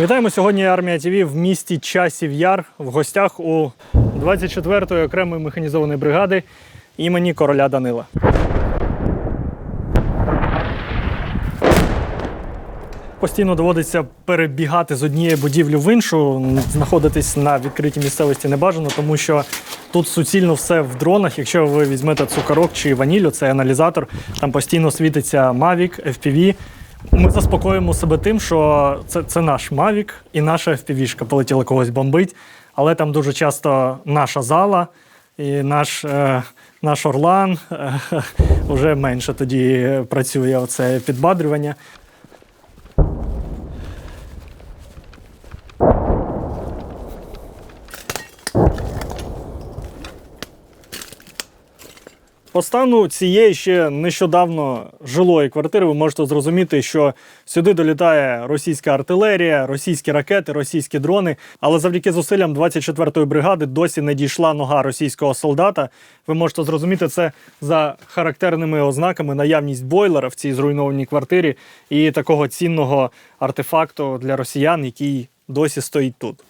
Вітаємо сьогодні армія ТВ в місті Часів Яр в гостях у 24-ї окремої механізованої бригади імені короля Данила. Постійно доводиться перебігати з однієї будівлі в іншу, знаходитись на відкритій місцевості не бажано, тому що тут суцільно все в дронах. Якщо ви візьмете цукорок чи ванілю, це аналізатор, там постійно світиться Mavic, FPV. Ми заспокоїмо себе тим, що це, це наш Mavic і наша FPV-шка полетіла когось бомбить, але там дуже часто наша зала і наш, е, наш Орлан е, вже менше тоді працює оце підбадрювання. По стану цієї ще нещодавно жилої квартири ви можете зрозуміти, що сюди долітає російська артилерія, російські ракети, російські дрони. Але завдяки зусиллям 24-ї бригади досі не дійшла нога російського солдата. Ви можете зрозуміти це за характерними ознаками наявність бойлера в цій зруйнованій квартирі і такого цінного артефакту для росіян, який досі стоїть тут.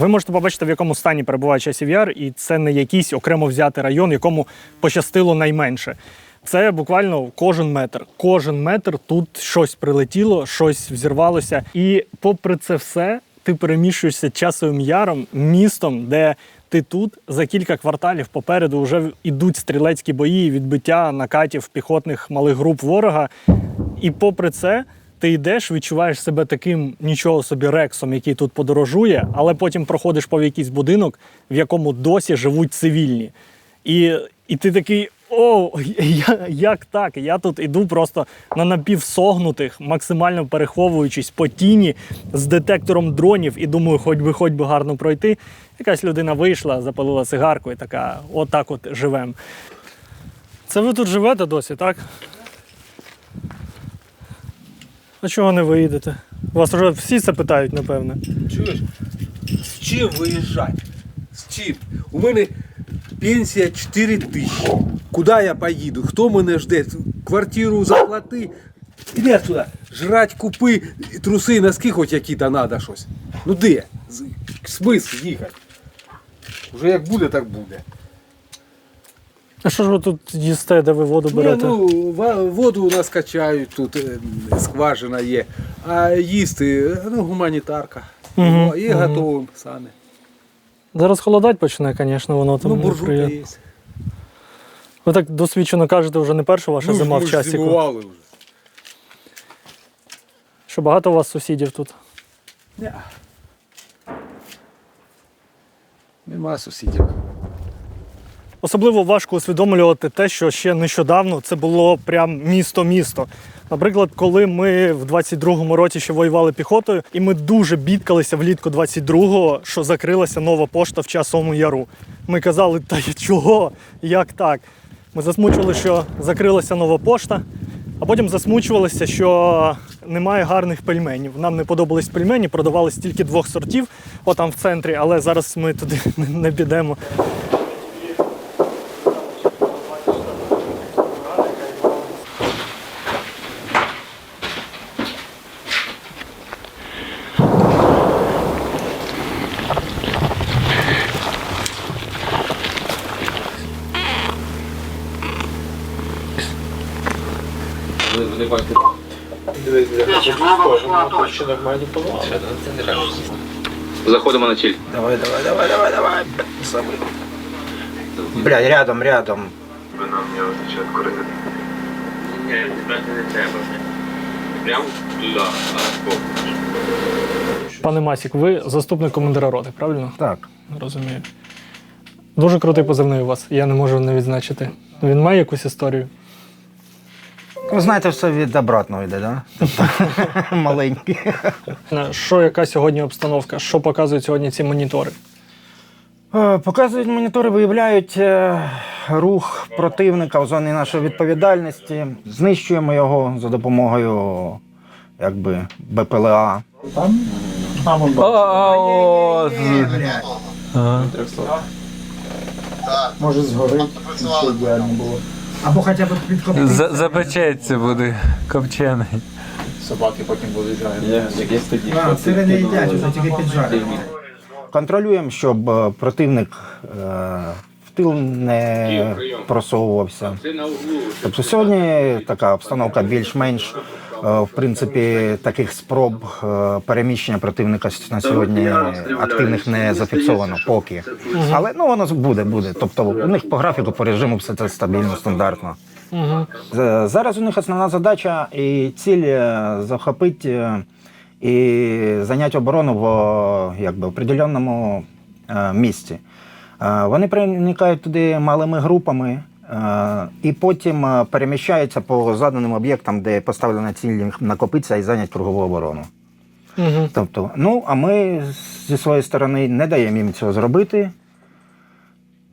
Ви можете побачити, в якому стані перебуває часів яр, і це не якийсь окремо взятий район, якому пощастило найменше. Це буквально кожен метр. Кожен метр тут щось прилетіло, щось взірвалося. І попри це все, ти переміщуєшся часовим яром, містом, де ти тут за кілька кварталів попереду вже йдуть стрілецькі бої, відбиття накатів піхотних малих груп ворога. І попри це, ти йдеш, відчуваєш себе таким нічого собі рексом, який тут подорожує, але потім проходиш по якийсь будинок, в якому досі живуть цивільні. І, і ти такий. О, я, як так? Я тут іду просто на напівсогнутих, максимально переховуючись по тіні з детектором дронів і думаю, хоч би хоч би гарно пройти. Якась людина вийшла, запалила сигарку і така, отак от живем. Це ви тут живете досі, так? А чого не виїдете? Вас вже всі це питають, напевне. Чуєш? З чим виїжджати? З чим? У мене пенсія 4 тисячі. Куди я поїду? Хто мене жде? Квартиру заплати. Іди сюди. Жрать купи, труси, носки хоч які-то треба щось. Ну де? Смисл їхати? Уже як буде, так буде. А що ж ви тут їсте, де ви воду Ні, берете? ну, воду у нас качають, тут е, скважина є. А їсти, ну, гуманітарка. О, І мгм. готовим самі. Зараз холодать почне, звісно, воно там Ну, буржуйка є. Ви так досвідчено кажете, вже не перша ваша Ну, зима в зимували вже. Що багато у вас сусідів тут? Ня. Нема сусідів. Особливо важко усвідомлювати те, що ще нещодавно це було прям місто-місто. Наприклад, коли ми в 22-му році ще воювали піхотою, і ми дуже бідкалися влітку 22-го, що закрилася нова пошта в часовому яру. Ми казали, та чого? Як так? Ми засмучували, що закрилася нова пошта, а потім засмучувалися, що немає гарних пельменів. Нам не подобались пельмені, продавались тільки двох сортів, отам в центрі, але зараз ми туди не підемо. Ви бачите. Заходимо на ціль. Давай, давай, давай, давай, давай. Забыл. Бля, рядом, рядом. Прямо туди, а Пане Масік, ви заступник командира роти, правильно? Так. Розумію. Дуже крутий позивний у вас, я не можу не відзначити. Він має якусь історію. Ви знаєте, все від обратного йде, да? Тобто, маленький. Е, Що яка сьогодні обстановка? Що показують сьогодні ці монітори? Е, Показують монітори, виявляють е, рух противника в зоні нашої відповідальності. Знищуємо його за допомогою якби, БПЛА. Може згорить, ще ідеально було. Або хоча б підкопити. За- Запечеться буде копчений. Собаки потім будуть жарити. А, сири не їдять, вже тільки піджарюють. Контролюємо, щоб е, противник е, в тил не просовувався. Тобто сьогодні така обстановка більш-менш. Е, В принципі, таких спроб е, переміщення противника на сьогодні активних не зафіксовано поки. Але ну воно буде, буде. Тобто у них по графіку, по режиму все це стабільно, стандартно. Угу. Зараз у них основна задача і ціль е, захопити і зайняти оборону в якби, определеному місці. Вони проникають туди малими групами і потім е, переміщаються по заданим об'єктам, де поставлена ціль накопитися і зайняти кругову оборону. Угу. Тобто, ну, а ми зі своєї сторони не даємо їм цього зробити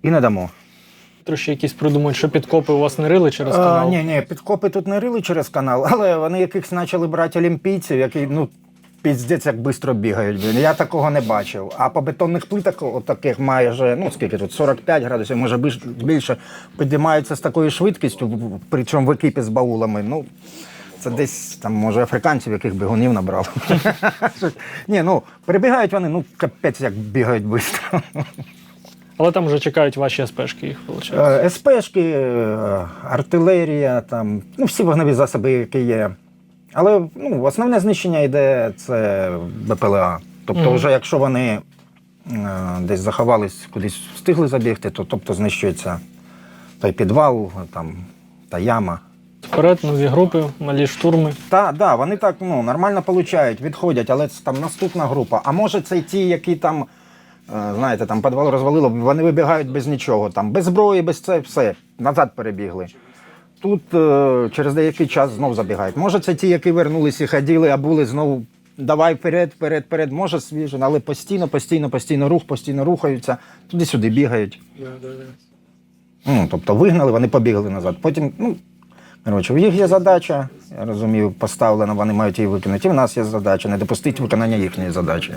і не дамо. Трошки якісь придумають, що підкопи у вас не рили через А, канал. ні, ні, підкопи тут не рили через канал, але вони якихось почали брати олімпійців, які ну. Піздець, як швидко бігають. блін. Я такого не бачив. А по бетонних плитах, от таких майже, ну скільки тут, 45 градусів, може більше, підіймаються з такою швидкістю, причому в екіпі з баулами. Ну, це десь там, може, африканців, яких бігунів набрав. Ні, ну, перебігають вони, ну, капець, як бігають швидко. Але там вже чекають ваші СПшки їх, виходить. Е, СПшки, е, артилерія, там, ну, всі вогневі засоби, які є. Але ну, основне знищення йде це БПЛА. Тобто, Мгм. вже якщо вони е, десь заховались, кудись встигли забігти, то тобто знищується той підвал, там, та яма. Вперед, нові групи, малі штурми. Так, да, вони так ну, нормально получають, відходять, але це там наступна група. А може це ті, які там, е, знаєте, там підвал розвалило, вони вибігають без нічого, там, без зброї, без це, все, назад перебігли. Тут е, через деякий час знов забігають. Може, це ті, які вернулися і ходили, а були знову. Давай вперед, вперед, вперед, може свіже, але постійно, постійно, постійно рух, постійно рухаються, туди-сюди бігають. Ну, тобто вигнали, вони побігли назад. Потім, ну, коротше, в їх є задача, я розумію, поставлена, вони мають її виконати. І в нас є задача не допустити виконання їхньої задачі.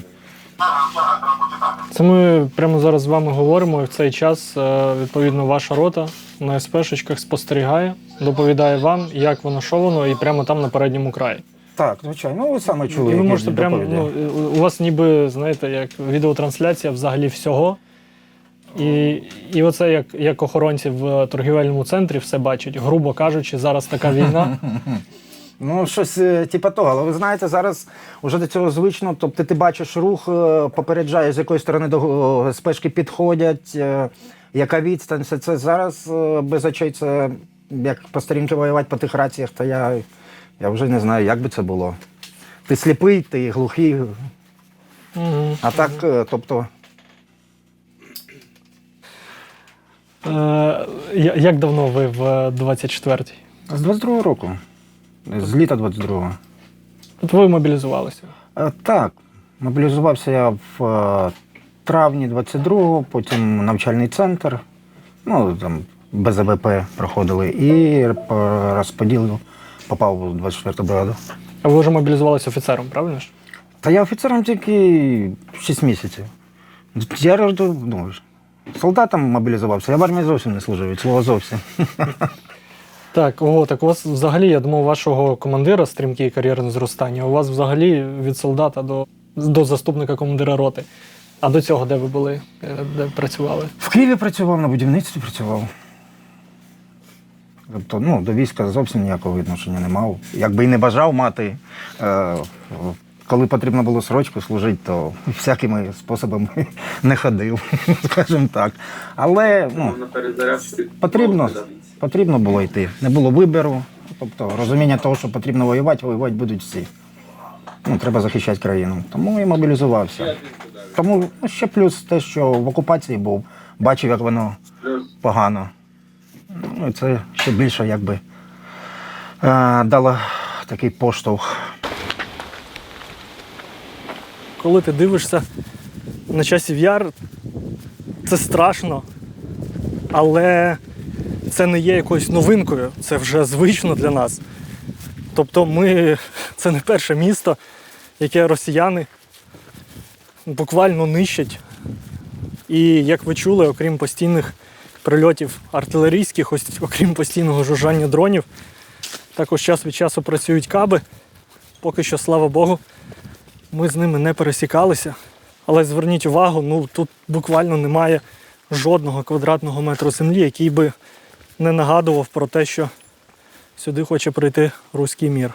Це ми прямо зараз з вами говоримо, і в цей час, е, відповідно, ваша рота на СПшечках спостерігає, доповідає вам, як воно, що воно, і прямо там на передньому краї. Так, звичайно, ну ви саме чули. І ви можете прямо, ну, у- у вас ніби, знаєте, як відеотрансляція взагалі всього. І, і оце як, як охоронці в торгівельному центрі все бачать. Грубо кажучи, зараз така війна. Ну, щось е, типу того, але ви знаєте, зараз вже до цього звично. Тобто ти бачиш рух, е, попереджає, з якої сторони до е, спешки підходять, е, яка відстань, це зараз е, без очей це як по старінки воювати по тих раціях, то я, я вже не знаю, як би це було. Ти сліпий, ти глухий, Угу. а так, е, тобто, Е, як давно ви в 24-й? з 22-го року, з літа 22-го. От ви мобілізувалися. Е, Так, мобілізувався я в е, травні 22-го, потім навчальний центр, ну там БЗВП проходили, і по розподілу попав у 24-ту бригаду. А ви вже мобілізувалися офіцером, правильно ж? Та я офіцером тільки 6 місяців. Я ну, солдатом мобілізувався, я в армії зовсім не служив, від слова зовсім. Так, ого, так у вас взагалі, я думав, вашого командира стрімкі кар'єрне зростання. У вас взагалі від солдата до, до заступника командира роти. А до цього де ви були? Е, Де працювали? В Києві працював, на будівництві працював. Тобто, ну, до війська зовсім ніякого відношення не мав. Якби і не бажав мати, е, коли потрібно було срочку служити, то всякими способами не ходив, скажімо так. Але ну, потрібно, потрібно було йти. Не було вибору. Тобто розуміння того, що потрібно воювати, воювати будуть всі. Ну, треба захищати країну. Тому і мобілізувався. Тому ну, ще плюс те, що в окупації був, бачив, як воно погано. Ну, це ще більше якби е, дало такий поштовх. Коли ти дивишся на часів яр, це страшно, але це не є якоюсь новинкою, це вже звично для нас. Тобто ми це не перше місто, яке росіяни буквально нищать. І як ви чули, окрім постійних прильотів артилерійських, ось окрім постійного жужжання дронів. Також час від часу працюють каби. Поки що, слава Богу, ми з ними не пересікалися. Але зверніть увагу, ну тут буквально немає жодного квадратного метру землі, який би не нагадував про те, що сюди хоче прийти руський мір.